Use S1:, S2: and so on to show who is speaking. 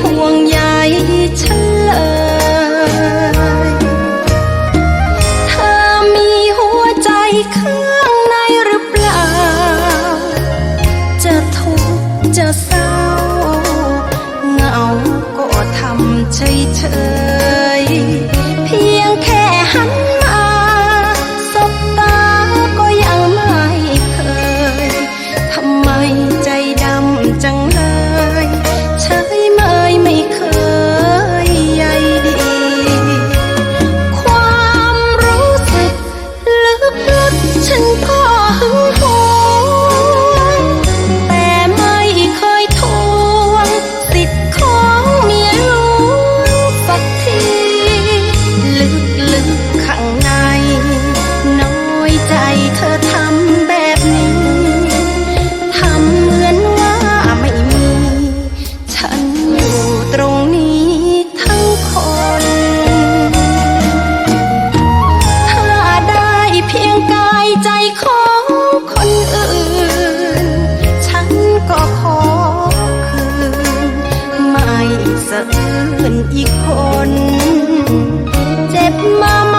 S1: ห่วงใยเชื่อเธอมีหัวใจข้างในหรือเปล่า จะทุกข์จะเศร้า เหงาก็ทำเฉยเฉย ใจของคนอื่น ฉันก็ขอคืน ไม่สะอื้นอีกคน เจ็บมา